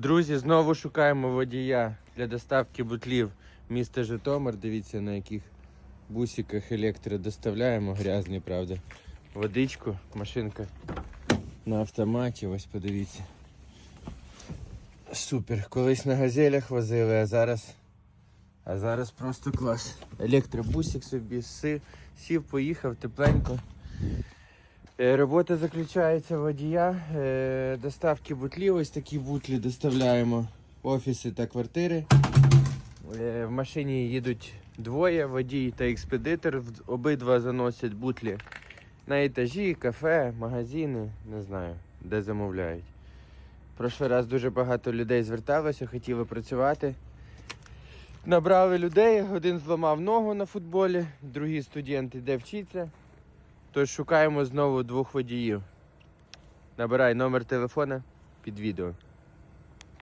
Друзі, знову шукаємо водія для доставки бутлів міста Житомир. Дивіться, на яких бусиках електро доставляємо. Грязні, правда. Водичку, машинка на автоматі. Ось подивіться. Супер. Колись на газелях возили, а зараз. А зараз просто клас. Електробусик собі сів, поїхав тепленько. Е, Робота заключається водія. е, Доставки бутлів, ось такі бутлі доставляємо офіси та квартири. Е, В машині їдуть двоє, водій та експедитор. Обидва заносять бутлі на етажі, кафе, магазини, не знаю, де замовляють. Прошлий раз дуже багато людей зверталося, хотіли працювати. Набрали людей, один зламав ногу на футболі, другий студент іде вчиться. Тож шукаємо знову двох водіїв. Набирай номер телефона під відео.